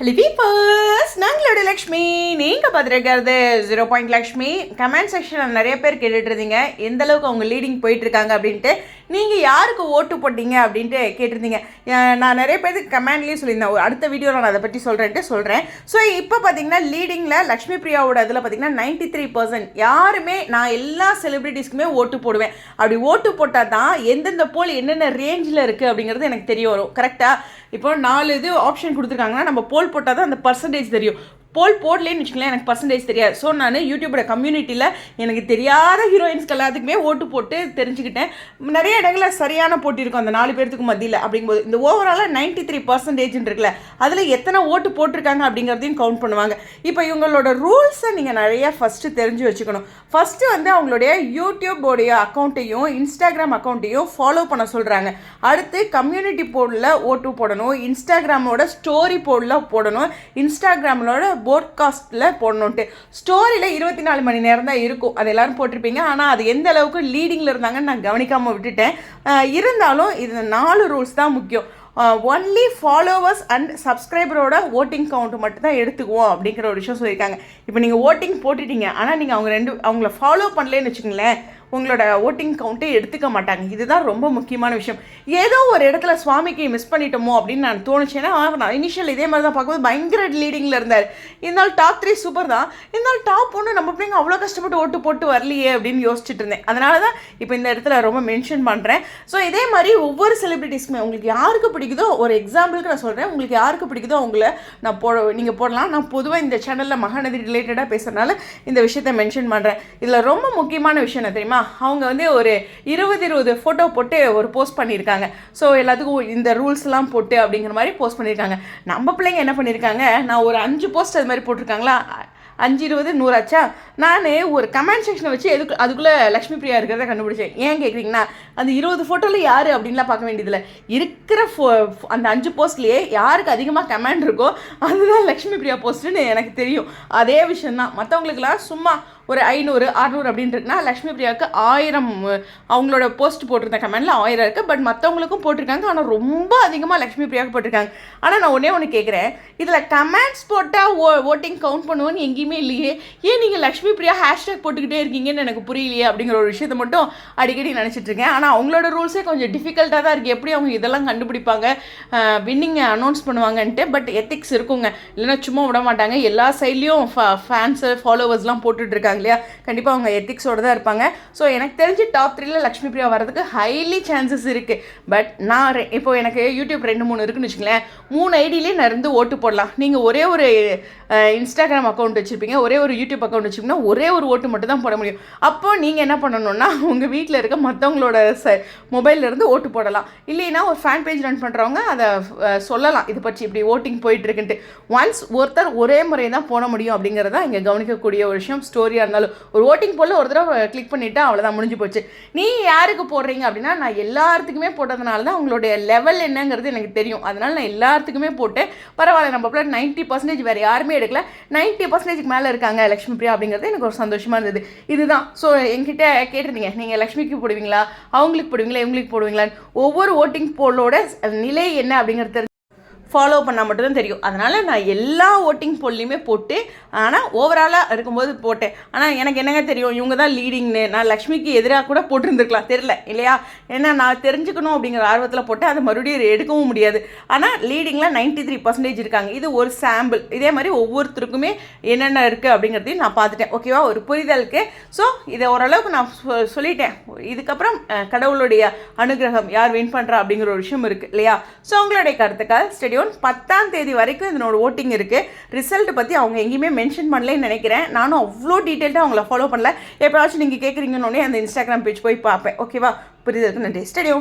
Hello peepers நாங்களோட லக்ஷ்மி நீங்கள் பார்த்துருக்கிறது ஜீரோ பாயிண்ட் லக்ஷ்மி. கமெண்ட் செக்ஷனில் நிறைய பேர் கேட்டுட்ருந்தீங்க இருந்தீங்க. எந்த அளவுக்கு அவங்க லீடிங் போயிட்டுருக்காங்க அப்படின்ட்டு நீங்கள் யாருக்கு ஓட்டு போட்டீங்க அப்படின்ட்டு கேட்டிருந்தீங்க. நான் நிறைய பேருக்கு கமெண்ட்லேயும் சொல்லியிருந்தேன். ஒரு அடுத்த வீடியோவில் நான் அதை பற்றி சொல்கிறேன்ட்டு சொல்கிறேன் ஸோ இப்போ பார்த்தீங்கன்னா லீடிங்கில் லக்ஷ்மி பிரியாவோட இதில் பார்த்தீங்கன்னா நைன்டி த்ரீ பர்சன்ட் யாருமே நான் எல்லா செலிபிரிட்டிஸ்க்குமே ஓட்டு போடுவேன். அப்படி ஓட்டு போட்டால் தான் எந்தெந்த போல் என்னென்ன ரேஞ்சில் இருக்குது அப்படிங்கிறது எனக்கு தெரிய வரும். கரெக்டாக இப்போ நாலு இது ஆப்ஷன் கொடுத்துருக்காங்கன்னா நம்ம போல் போட்டால் தான் அந்த பர்சன்டேஜ் தெரியும். போல் போடலேன்னு வச்சுக்கலேன் எனக்கு பர்சன்டேஜ் தெரியாது. ஸோ நான் யூடியூபோட கம்யூனிட்டியில் எனக்கு தெரியாத ஹீரோயின்ஸ்க்கு எல்லாத்துக்குமே ஓட்டு போட்டு தெரிஞ்சுக்கிட்டேன். நிறைய இடங்களில் சரியான போட்டி இருக்கும் அந்த நாலு பேர்த்துக்கு மத்தியில் அப்படிங்கும்போது. இந்த ஓவராலாக நைன்டி த்ரீ பர்சன்டேஜ்னு இருக்குல்ல அதில் எத்தனை ஓட்டு போட்டிருக்காங்க அப்படிங்கிறதையும் கவுண்ட் பண்ணுவாங்க. இப்போ இவங்களோட ரூல்ஸை நீங்கள் நிறைய ஃபஸ்ட்டு தெரிஞ்சு வச்சுக்கணும். ஃபஸ்ட்டு வந்து அவங்களுடைய யூடியூபோடைய அக்கௌண்ட்டையும் இன்ஸ்டாகிராம் அக்கௌண்ட்டையும் ஃபாலோ பண்ண சொல்கிறாங்க அடுத்து கம்யூனிட்டி போர்டில் ஓட்டு போடணும் இன்ஸ்டாகிராமோட ஸ்டோரி போர்டில் போடணும் இன்ஸ்டாகிராமோட போட்காஸ்ட்டில் போடணுன்ட்டு ஸ்டோரியில் இருபத்தி நாலு மணி நேரம் தான் இருக்கும். அது எல்லோரும் போட்டிருப்பீங்க. ஆனால் அது எந்த அளவுக்கு லீடிங்கில் இருந்தாங்கன்னு நான் கவனிக்காமல் விட்டுட்டேன். இருந்தாலும் இது நாலு ரூல்ஸ் தான் முக்கியம். ஒன்லி ஃபாலோவர்ஸ் அண்ட் சப்ஸ்கிரைபரோட ஓட்டிங் கவுண்ட் மட்டும் தான் எடுத்துக்குவோம் அப்படிங்கிற ஒரு விஷயம் சொல்லியிருக்காங்க. இப்போ நீங்கள் ஓட்டிங் போட்டுட்டீங்க. ஆனால் நீங்கள் அவங்க ரெண்டு அவங்கள ஃபாலோ பண்ணலன்னு வச்சுங்களேன் உங்களோட ஓட்டிங் கவுண்ட்டே எடுத்துக்க மாட்டாங்க. இதுதான் ரொம்ப முக்கியமான விஷயம். ஏதோ ஒரு இடத்துல சுவாமிக்கு மிஸ் பண்ணிட்டோமோ அப்படின்னு நான் தோணுச்சேன்னா நான் இனிஷியல் இதே மாதிரி தான் பார்க்கும்போது பயங்கர லீடிங்கில் இருந்தார். இருந்தாலும் டாப் த்ரீ சூப்பர் தான். இருந்தாலும் டாப் ஒன்று நம்ம பிள்ளைங்க அவ்வளோ கஷ்டப்பட்டு ஓட்டு போட்டு வரலையே அப்படின்னு யோசிச்சுட்டு இருந்தேன். அதனால தான் இப்போ இந்த இடத்துல ரொம்ப மென்ஷன் பண்ணுறேன் ஸோ இதே மாதிரி ஒவ்வொரு செலிபிரிட்டிஸ்க்குமே உங்களுக்கு யாருக்கு பிடிக்குதோ ஒரு எக்ஸாம்பிளுக்கு நான் சொல்கிறேன் உங்களுக்கு யாருக்கு பிடிக்குதோ அவங்கள நான் போட நீங்கள் போடலாம். நான் பொதுவாக இந்த சேனலில் மகாநதி ரிலேட்டடாக பேசுகிறனால இந்த விஷயத்தை மென்ஷன் பண்ணுறேன் இதில் ரொம்ப முக்கியமான விஷயம் என்ன தெரியுமா? அவங்க வந்து ஒரு இருபது இருபது ஃபோட்டோ போட்டு ஒரு போஸ்ட் பண்ணியிருக்காங்க. ஸோ எல்லாத்துக்கும் இந்த ரூல்ஸ்லாம் போட்டு அப்படிங்கிற மாதிரி போஸ்ட் பண்ணியிருக்காங்க. நம்ம பிள்ளைங்க என்ன பண்ணியிருக்காங்க? நான் ஒரு அஞ்சு போஸ்ட் அது மாதிரி போட்டிருக்காங்களா? அஞ்சு இருபது நூறாச்சா நான் ஒரு கமெண்ட் செக்ஷனை வச்சு எதுக்கு அதுக்குள்ளே லக்ஷ்மி பிரியா இருக்கிறத கண்டுபிடிச்சேன். ஏன் கேட்குறீங்கன்னா அந்த இருபது ஃபோட்டோவில் யார் அப்படின்லாம் பார்க்க வேண்டியதில்லை. இருக்கிற ஃபோ அந்த அஞ்சு போஸ்ட்லேயே யாருக்கு அதிகமாக கமெண்ட் இருக்கோ அதுதான் லக்ஷ்மி பிரியா போஸ்ட்டுன்னு எனக்கு தெரியும். அதே விஷயந்தான் மற்றவங்களுக்குலாம் சும்மா ஒரு ஐநூறு அறநூறு அப்படின்றதுனா லக்ஷ்மி பிரியாவுக்கு ஆயிரம் அவங்களோட போஸ்ட் போட்டிருந்த கமெண்டில் ஆயிரம் இருக்குது பட் மற்றவங்களுக்கும் போட்டிருக்காங்க. ஆனால் ரொம்ப அதிகமாக லக்ஷ்மி பிரியாவுக்கு போட்டிருக்காங்க. ஆனால் நான் ஒன்றே ஒன்று கேட்குறேன் இதில் கமெண்ட்ஸ் போட்டால் ஓ ஓட்டிங் கவுண்ட் பண்ணுவோன்னு எங்கேயுமே இல்லையே. ஏன் நீங்கள் லக்ஷ்மி பிரியா ஹேஷ்டேக் போட்டுக்கிட்டே இருக்கீங்கன்னு எனக்கு புரியலையே அப்படிங்கிற ஒரு விஷயத்தை மட்டும் அடிக்கடி நினச்சிட்டு இருக்கேன். ஆனால் அவங்களோட ரூல்ஸே கொஞ்சம் டிஃபிகல்ட்டாக தான் இருக்குது எப்படி அவங்க இதெல்லாம் கண்டுபிடிப்பாங்க? வின்னிங்கை அனௌன்ஸ் பண்ணுவாங்கன்ட்டு. பட் எத்திக்ஸ் இருக்குங்க. இல்லைன்னா சும்மா விட மாட்டாங்க. எல்லா சைட்லேயும் ஃபேன்ஸு ஃபாலோவர்ஸ்லாம் போட்டுட்ருக்காங்க இருக்காங்க இல்லையா? கண்டிப்பாக அவங்க எத்திக்ஸோடு தான் இருப்பாங்க. ஸோ எனக்கு தெரிஞ்சு டாப் த்ரீல லக்ஷ்மி பிரியா வரதுக்கு ஹைலி சான்சஸ் இருக்குது பட் நான் இப்போ எனக்கு யூடியூப் ரெண்டு மூணு இருக்குன்னு வச்சுங்களேன் மூணு ஐடியிலே நான் இருந்து ஓட்டு போடலாம். நீங்கள் ஒரே ஒரு இன்ஸ்டாகிராம் அக்கௌண்ட் வச்சுருப்பீங்க. ஒரே ஒரு யூடியூப் அக்கௌண்ட் வச்சுருப்பீங்கன்னா ஒரே ஒரு ஓட்டு மட்டும் தான் போட முடியும். அப்போ நீங்கள் என்ன பண்ணணும்னா உங்கள் வீட்டில் இருக்க மற்றவங்களோட ச மொபைல்லேருந்து ஓட்டு போடலாம். இல்லைன்னா ஒரு ஃபேன் பேஜ் ரன் பண்ணுறவங்க அதை சொல்லலாம். இது பற்றி இப்படி ஓட்டிங் போயிட்டு இருக்குன்ட்டு. ஒன்ஸ் ஒருத்தர் ஒரே முறை தான் போட முடியும் அப்படிங்கிறதா இங்கே கவனிக்கக்கூடிய ஒரு விஷயம். ஸ்டோரியாக இருந்தாலும் ஒரு ஓட்டிங் போல ஒரு தடவை கிளிக் பண்ணிவிட்டு அவ்வளோதான் முடிஞ்சு போச்சு. நீ யாருக்கு போடுறீங்க அப்படின்னா நான் எல்லாத்துக்குமே போட்டதுனால தான் உங்களுடைய லெவல் என்னங்கிறது எனக்கு தெரியும். அதனால நான் எல்லாத்துக்குமே போட்டு பரவாயில்ல நம்ம பிள்ளை நைன்ட்டி பர்சன்டேஜ் வேறு யாருமே எடுக்கல. நைன்ட்டி பர்சன்டேஜ்க்கு மேலே இருக்காங்க லக்ஷ்மி பிரியா அப்படிங்கிறது எனக்கு ஒரு சந்தோஷமாக இருந்தது. இதுதான். ஸோ என்கிட்ட கேட்டிருந்தீங்க நீங்கள் லக்ஷ்மிக்கு போடுவீங்களா? அவங்களுக்கு போடுவீங்களா? இவங்களுக்கு போடுவீங்களான்னு. ஒவ்வொரு ஓட்டிங் போலோட நிலை என்ன அப்படிங்கிறது ஃபாலோ பண்ணால் மட்டும்தான் தெரியும். அதனால் நான் எல்லா ஓட்டிங் போல்லையுமே போட்டு ஆனால் ஓவராலாக இருக்கும்போது போட்டேன். ஆனால் எனக்கு என்னங்க தெரியும் இவங்க தான் லீடிங்னு நான் லக்ஷ்மிக்கு எதிராக கூட போட்டிருந்துருக்கலாம். தெரில இல்லையா? ஏன்னா நான் தெரிஞ்சுக்கணும் அப்படிங்கிற ஆர்வத்தில் போட்டு அதை மறுபடியும் எடுக்கவும் முடியாது. ஆனால் லீடிங்கில் நைன்ட்டி த்ரீ பர்சன்டேஜ் இருக்காங்க. இது ஒரு சாம்பிள் இதே மாதிரி ஒவ்வொருத்தருக்குமே என்னென்ன இருக்குது அப்படிங்கிறதையும் நான் பார்த்துட்டேன். ஓகேவா ஒரு புரிதலுக்கு. ஸோ இதை ஓரளவுக்கு நான் சொ- சொல்லிட்டேன். இதுக்கப்புறம் கடவுளுடைய அனுகிரகம் யார் வின் பண்ணுறா அப்படிங்கிற ஒரு விஷயம் இருக்குது இல்லையா? ஸோ உங்களுடைய கருத்துக்கள் ஸ்டெடியோன் பத்தாம் தேதி வரைக்கும் இதனோட ஓட்டிங் இருக்குது ரிசல்ட் பற்றி அவங்க எங்கேயுமே மென்ஷன் பண்ணலன்னு நினைக்கிறேன். நானும் அவ்வளோ டீட்டெயில்டாக அவங்கள ஃபாலோ பண்ணல. எப்போயாச்சும் நீங்கள் கேட்குறீங்கன்னு அந்த இன்ஸ்டாகிராம் பேஜ் போய் பார்ப்பேன். ஓகேவா புரிதலுக்கு நன்றி ஸ்டடியோ